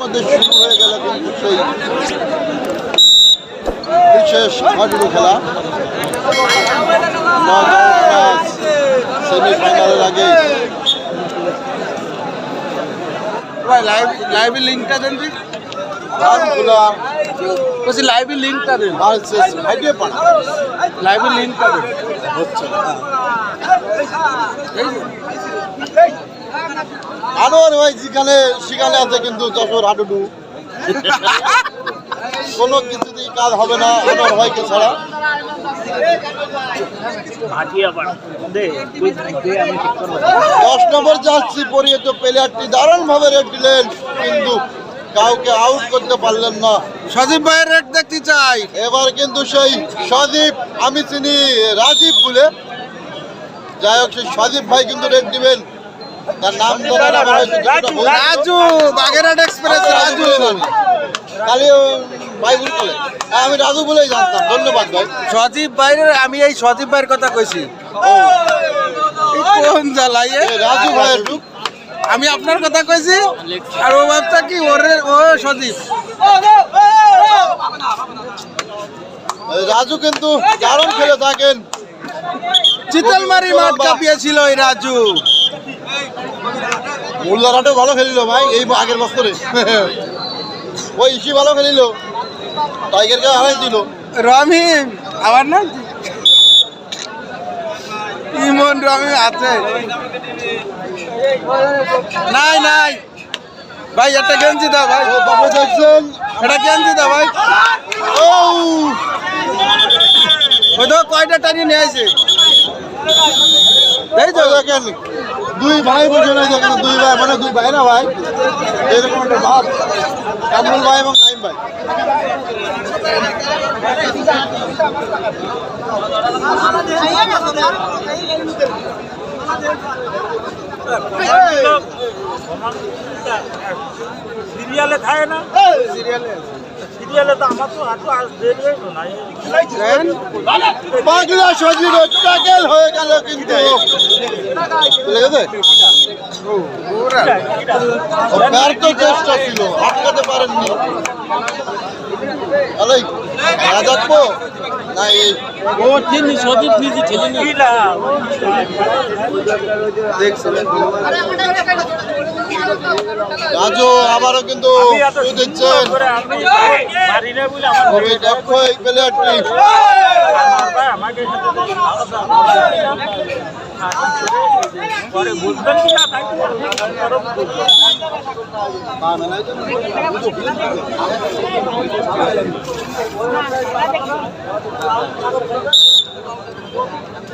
মধ্যে শুরু হয়ে গেল কিন্তু সেই বিশেষ হাডুডু খেলা। সেমিফাইনালের আগে লাইভ লিঙ্কটা দেন বলছি লাইভের লিঙ্কটা দেন। পান লিঙ্কটা দেন। হচ্ছে আনোয়ার ভাই যেখানে সেখানে আছে কিন্তু যশোর হাডুডু। কোনো কিছুতেই কাজ হবে না আনোয়ার ভাইকে ছাড়া। দশ নম্বর জার্সি পরিয়ে তো প্লেয়ারটি দারুণ ভাবে রেড দিলেন কিন্তু কাউকে আউট করতে পারলেন না। সজীব ভাইয়ের রেট দেখতে চাই। এবার কিন্তু সেই সদীপ আমি চিনি রাজীব বলে। যাই হোক সেই সদীপ ভাই কিন্তু রেড দিবেন। তার নাম ধরে আমার হয়তো কিছুটা ভুল। রাজু। বাগেরহাট এক্সপ্রেস রাজু খালি ভাই ভুল হ্যাঁ, আমি রাজু বলেই জানতাম। ধন্যবাদ ভাই। সজীব ভাইয়ের আমি এই সজীব ভাইয়ের কথা কইছি। কোন জ্বালাই এ? এ রাজু ভাইয়ের রূপ। আমি আপনার কথা কইছি আর ও ভাবটা কি? ওরে ও সজীব। রাজু কিন্তু দারুণ খেলে থাকেন। চিতলমারি মাঠ কাঁপিয়েছিল এই রাজু। মোল্লারাটও ভালো খেলিল ভাই এই আগের বছরে। ওই ইসি ভালো খেলিল। টাইগারকে হারাই দিল। রমিম আমার নাম ইমন রমিম আছে। নাই নাই। ভাই একটা গেঞ্জি দাও ভাই। ও বাবু দেখছেন এটা গেঞ্জি দাও ভাই। ও! ওই তো কয়টা টানি নিয়ে আসে এই তো দেখেন। দুই ভাই বসে নাই দেখেন দুই ভাই মানে দুই ভাই না ভাই? এরকম একটা ভাব। কামরুল ভাই এবং নাইম ভাই। সিরিয়ালে থাকে না? সিরিয়ালে পাগলা সজীবের ট্যাকেল হয়ে গেল কিন্তু। ব্যর্থ চেষ্টা ছিল আটকাতে পারেননি। আলাই রাজাকবো না এই ও চিনি সজিব নিজে ঠেলেনি রাজু আবারও কিন্তু খুবই দক্ষ এই প্লেয়ারটি। আমাকে পরে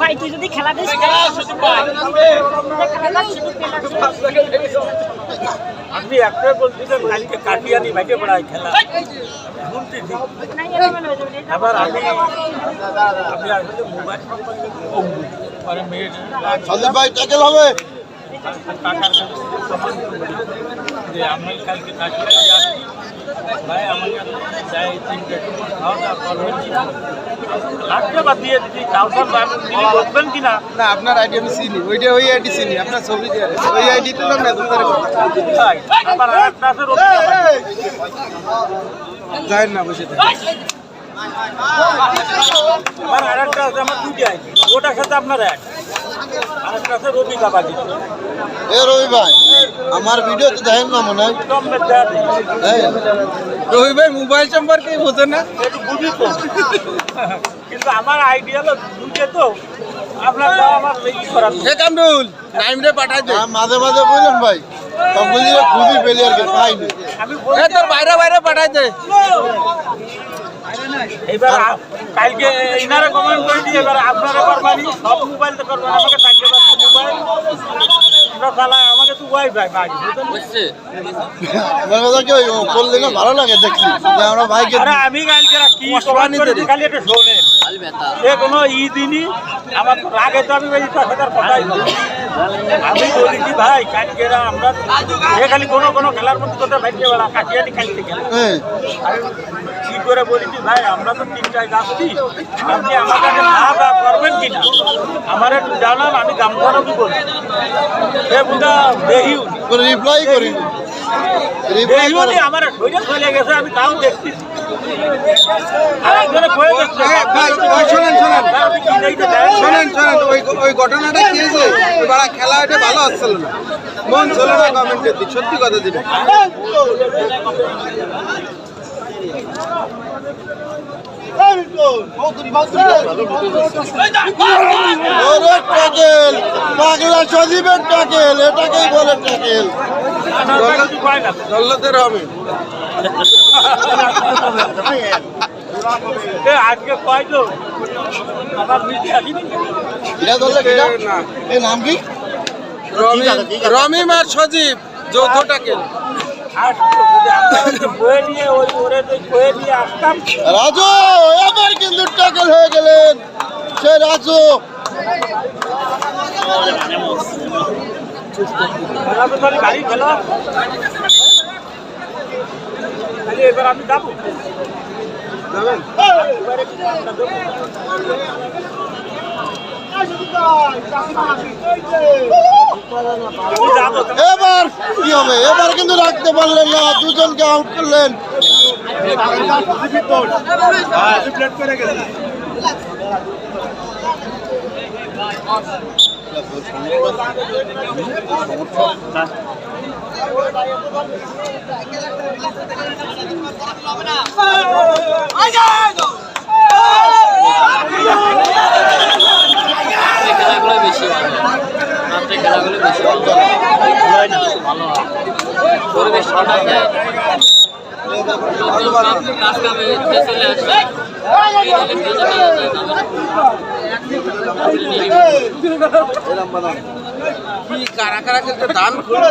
ভাই তুই যদি খেলা দিস আপনি একটাই বলছিলেন কালকে কাটিয়ানি ভাইকে পড়ায় খেলা। শুনতে ঠিক আবার আমি আমি আসলে মোবাইল। পরে সন্দীপ ভাই ট্যাকেল হবে। কাকার যে আমি কালকে কাটিয়ানি আসছি ভাই আমার কাছে যাই তিনটে খাওয়া দাওয়া করবেন কি লাগবে বা দিয়ে দিদি কাউসার তিনি বলবেন কি না না আপনার আইডি আমি চিনি ওইটা ওই আইডি চিনি আপনার ছবি দিয়ে। ওই আইডি তুলাম না আবার আছে। যায় না বসে থাকে। আর একটা আছে আমার দুটি আইডি ওটার সাথে আপনার এক। এ রবি ভাই আমার ভিডিও তো দেখেন না মনে হয়। রবি ভাই মোবাইল সম্পর্কে বোঝে না। বুঝি কিন্তু আমার আইডিয়া দুটে তো। আপনার দাও আমার ই করার হে কামরুল নাইম রে পাঠাই দে। আ- মাঝে মাঝে বুঝলেন ভাই খুবই পাইনি তোর বাইরে বাইরে পাঠাই দে। এবার কালকে ইনারা কমেন্ট করে দিয়ে এবার আপনারা করবানি সব মোবাইল তো করবেন আমাকে মোবাইল তো ওয়াইফাই করলে না ভালো লাগে দেখছি আমরা ভাইকে আমি কালকে কি কমেন্ট খালি একটু শোনেন। এ কোনো ই দিনই আমার তো রাগে তো আমি কথাই বলি। কি ভাই আমরা এ খালি কোনো কোনো খেলার মধ্যে ভাইকে বেড়া কাটিয়ানি করে বলি কি ভাই আমরা তো তিনটায় যাচ্ছি আপনি আমার কাছে না বা করবেন কি না আমার একটু জানান আমি করো কি বলি সে বুঝা কোনো রিপ্লাই করি আমার শরীরে চলে গেছে আমি তাও দেখছে। শোনেন, শোনেন। ওই ওই ঘটনাটা কি হয়েছে ওই খেলা এটা ভালো হচ্ছিল না। মন ছিল না কমেন্টের দিক সত্যি কথা পাগলা সজীবের টাকেল এটাকেই বলে টাকেল হবে আজকে নাম কি? রমিম আর সজীব যৌথটাকে আর রাজু এবার কিন্তু টাকেল হয়ে গেলেন। সে রাজু। খেলা। খালি এবার আমি যাব। যাবেন? এবারে কি হবে? এবার কিন্তু রাখতে পারলেন না দুজনকে আউট করলেন। খেলাগুলো বেশি ভালো রাত্রে খেলাগুলো বেশি ভালো ভালো হয়। পরিবেশ ঠান্ডা যায় কাজ কামে চলে আসে। কারা কারা খেলতে দান খুলবে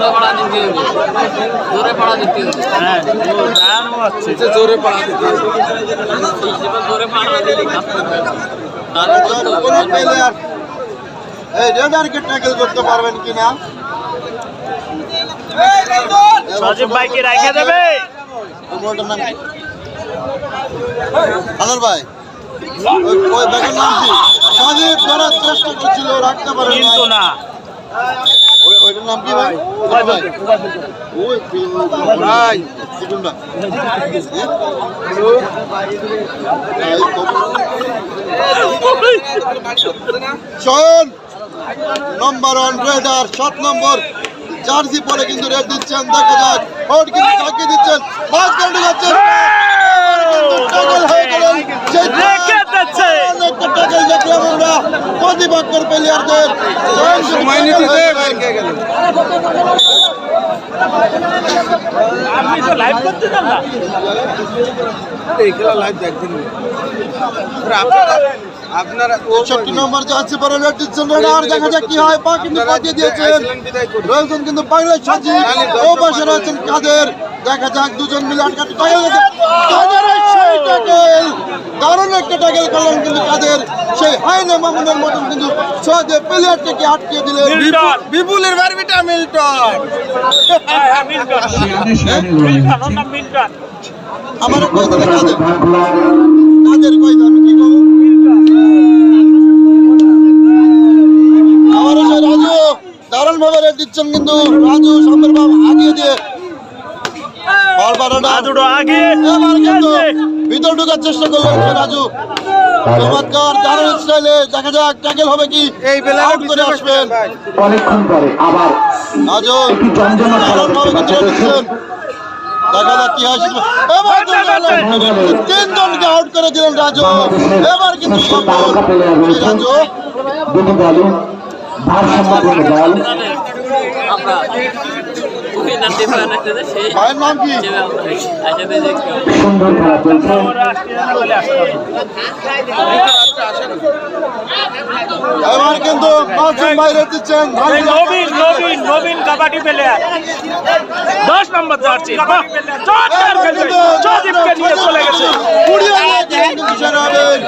জোরে পাড়া দিতে হবে। জোরে পাড়া দিতে হবে। হ্যাঁ জানো আছে সে জোরে পাড়া দিতে হবে। জোরে পাড়া দিলে কাজ করবে তাহলে করতে হবে কোন প্লেয়ার এই রেডারকে ট্যাকেল করতে পারবেন কিনা? সজীব রাখে দেবে। ভাই। ওই ওই ব্যাগের নাম কি? সজীব ধরার চেষ্টা করছিল রাখতে পারে কিন্তু না। ওইটার নাম কি ভাই? ভাই ওই ভাই চিকুনটা চয়ন নম্বর ওয়ান রেডার সাত নম্বর জার্সি পরে কিন্তু রেড দিচ্ছেন দেখা যাক। ভোট কিন্তু তাকিয়ে দিচ্ছেন কাটে যাচ্ছেন। হয়ে গেলেন সেই রেখে দিচ্ছে। অনেকটা টাকেল দেখলাম আমরা প্রতিপক্ষের প্লেয়ারদের সময় নিতে দে গেলেন। ব্যাংকে গেলেন আপনি তো লাইভ করতে চান না। এই খেলা লাইভ দেখবেন আপনারা আপনারা নম্বর জার্সি পরে রেড দিচ্ছেন দেখা যাক কি হয়। পা কিন্তু পাঠিয়ে দিয়েছেন। রয়েছেন কিন্তু বাংলাদেশ সাজি ও পাশে রয়েছেন কাদের? দেখা যাক দুজন মিলে আটকাতে দারুণ একটা টাকেল করলেন কিন্তু কাদের সেই হাইনে মামুনের মতন কিন্তু সহজে প্লেয়ারটাকে আটকে দিলেন। বিপুলের বারবিটা মিল্টন। হ্যাঁ হ্যাঁ মিল্টন। আমার দিলে কাদের কি আমার রাজু দারুণ ভাবে দিচ্ছেন কিন্তু রাজু সামনের বাম আগিয়ে দিয়ে বারবার দুটো আগে। এবার কিন্তু ভিতর ঢোকার চেষ্টা করলেন সে রাজু? চমৎকার দারুণ স্টাইলে। দেখা যাক ট্যাকেল হবে কি? এই বেলা আউট করে আসবেন। অনেকক্ষণ পরে আবার রাজু দারুণ ভাবে কিন্তু দেখা দেখা যাক কি হয়। এবার কিন্তু তিনজনকে আউট করে দিলেন রাজু। এবার কিন্তু রাজু? দুটি দল। ভাইয়ের নাম কি। সুন্দর খেলা চলছে। এবার কিন্তু মাসুম বাইরে দিচ্ছেন নবীন নবীন নবীন কাবাডি প্লেয়ার দশ নম্বর জার্সি নিয়ে চলে গেছে কুড়িয়ে নিয়েছেন কিন্তু সেনাবেন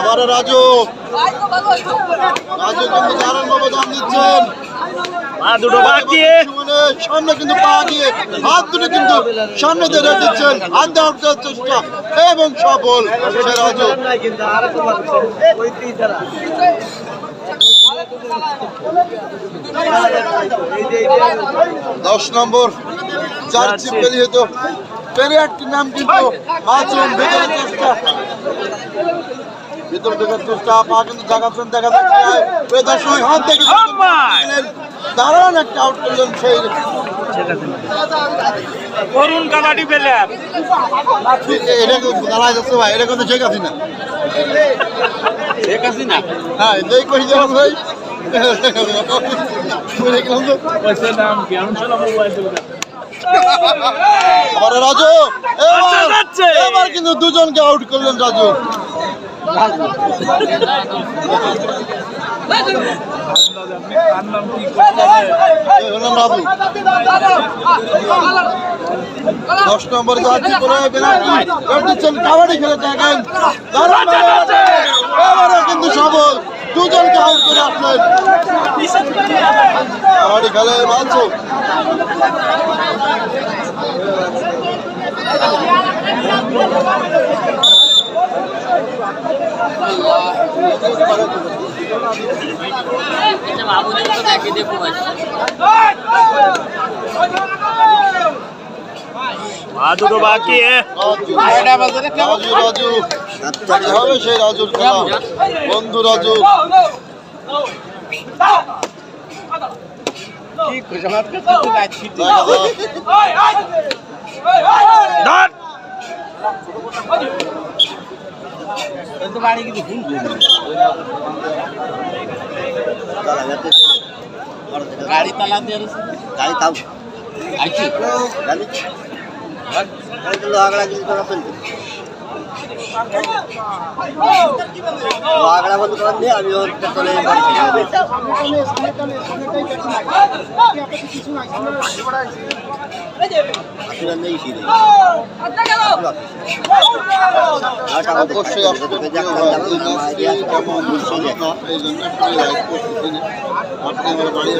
আবার রাজু দুটো বাকি। সামনে কিন্তু পা দিয়ে হাত দুটো কিন্তু সামনে দিয়ে রেখেছেন হাত দেওয়ার চেষ্টা। এবং সফল। দশ নম্বর। জার্সি পেরিয়ে তো পেরিয়ারটির নাম কিন্তু ভিতরে চেষ্টা। ভিতর পা কিন্তু দেখা যাচ্ছে সময় হাত দেখে দারুণ একটা আউট করলেন সেই কাবাডি প্লেয়ার। এটা দাঁড়ায় যাচ্ছে ভাই এটা কিন্তু শেখ হাসিনা। শেখ হাসিনা? হ্যাঁ এটাই ভাই। রাজু আচ্ছা, এবার এবার কিন্তু দুজনকে আউট করলেন রাজু। দশ নম্বর যাচ্ছি করে দিচ্ছেন কাবাডি খেলে এবারে কিন্তু সফল। দুজনকে আউট করে আসলেন কাবাডি খেলে মানছো। এটা তো দুটো বাকি রাজু। হবে সেই রাজুর খেলা বন্ধু রাজু দেখা যাক। ধর গাড়ি তালা দিয়ে গাড়ি তাও। আছি। গাড়ি। গাড়ি তো আগড়া কিছু আগড়া বন্ধ করার দিয়ে আমি ওর চলে অবশ্যই হয়। আপনি আমার বাড়ি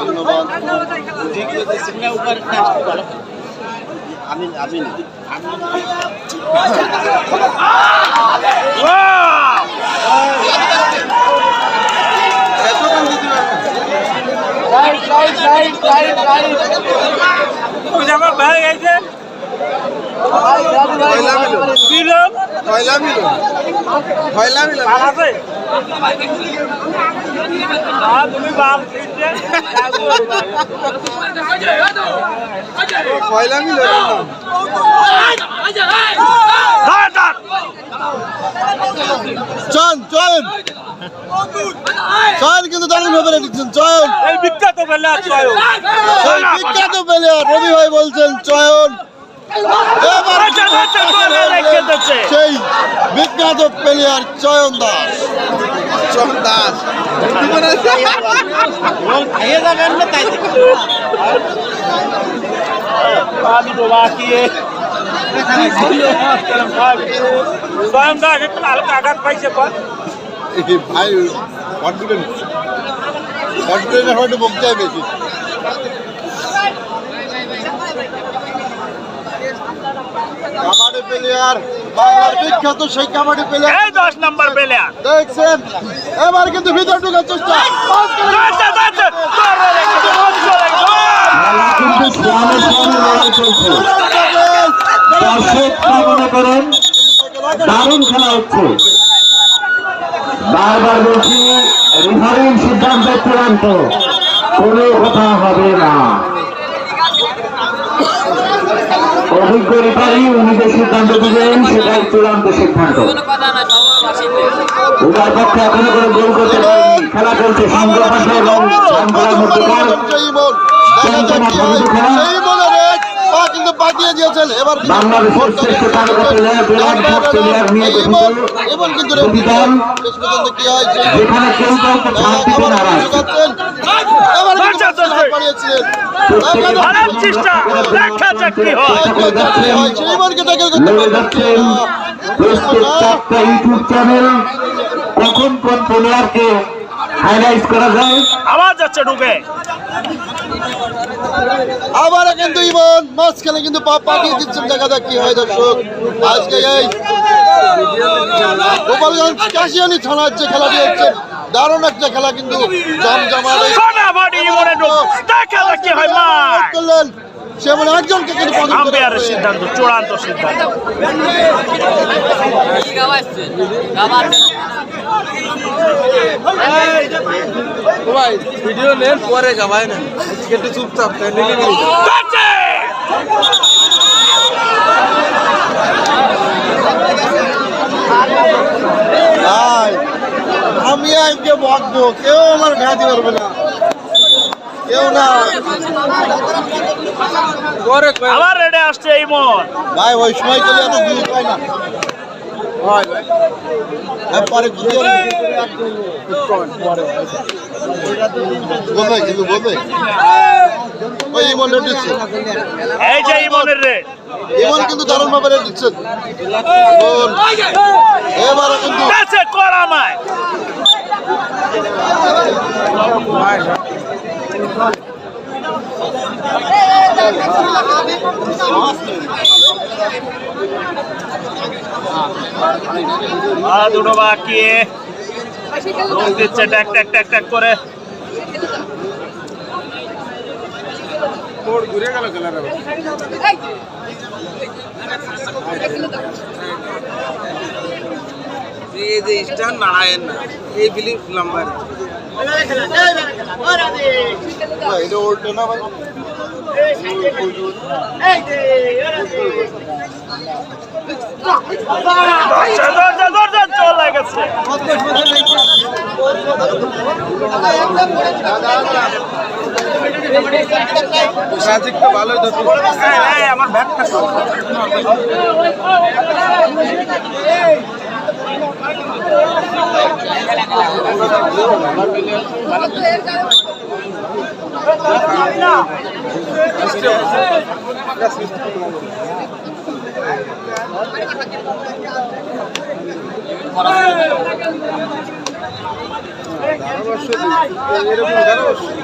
ধন্যবাদ আমি আমি মিলন? পয়লা মিলন? আর আছে। তুমি বাপ। দিচ্ছে চল চল চয়ন চয়ন। চয়ন কিন্তু দারুণ ভাবে নিচ্ছেন চয়ন। বিখ্যাত প্লেয়ার সেই বিখ্যাত প্লেয়ার রবি ভাই বলছেন চয়ন। আচ্ছা, আচ্ছা। সেই বিখ্যাত প্লেয়ার চয়ন দাস চল দাস আঘাত পাইছে ভাই কনফিডেন্স কনফিডেন্স হয়তো বলতে হয় কাবাডি প্লেয়ার বাংলার বিখ্যাত সেই কাবাডি প্লেয়ার এই দশ নম্বর প্লেয়ার দেখছেন এবার কিন্তু ভিতর ঢোকার চেষ্টা মনে করেন দারুণ খেলা হচ্ছে বারবার বলছি রেফারির সিদ্ধান্ত চূড়ান্ত কোনো কথা হবে না অভিজ্ঞ রেফারি উনি যে সিদ্ধান্ত দিবেন সেটাই চূড়ান্ত সিদ্ধান্ত উভয় পক্ষে এখনও কোনো গোল করতে পারেনি খেলা চলছে এবং রামপাড়ার মধ্যকার যেখানে কেউ কাউকে ছাড় দিতে নারাজ। হয়। ইউটিউব চ্যানেল কখন কোন প্লেয়ারকে হাইলাইট করা যায়? আওয়াজ যাচ্ছে ঢুকে আবার কিন্তু ইমন খেলে কিন্তু পাঠিয়ে দিচ্ছেন দেখা যাক কি হয় দর্শক। আজকে এই গোপালগঞ্জ কাশিয়ানি থানার যে খেলাটি হচ্ছে দারুণ একটা খেলা কিন্তু জমজমাট ফাটাফাটি মনে করলেন। একজনকে কিন্তু আম্পায়ারের সিদ্ধান্ত চূড়ান্ত সিদ্ধান্ত। ভাই ভিডিও নেন পরে যাবাই না। একটু চুপচাপ আমি আজকে বকবো। কেউ আমার ঘাঁটি পারবে না। কেউ না। আবার রেডে আসছে এই মন। ভাই ওই সময় গেলে এত ভিড় পায় না। হয় ভাই পরে ঘুরতে কিন্তু ওই রেট এই যে ইমনের রেড ইমন কিন্তু দারুণ রেট দিচ্ছেন। এবারে কিন্তু দুটো বাকি। দিচ্ছে ট্যাক ট্যাক ট্যাক ট্যাক করে। ঘুরে গেল খেলার। এই যে স্ট্যান্ড নাড়ায়েন না এই ফিলিং নাম্বার এটা না ভাই দরজা চলে গেছে ম্যাজিক তো ভালোই তো এই, এই, আমার ব্যাগটা? এরকম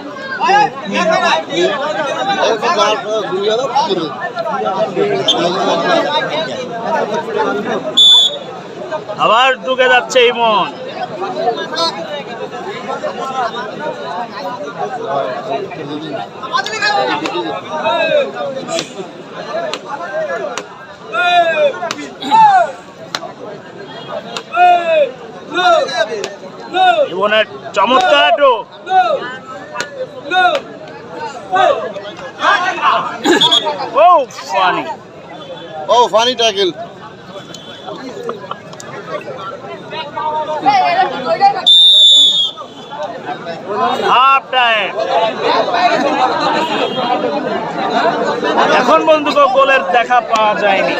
আবার ঢুকে যাচ্ছে ইমন ইমনের চমৎকার ও ফানি ও ফানি ট্যাকেল হাফ টাইম এখন বন্ধু গোলের দেখা পাওয়া যায়নি।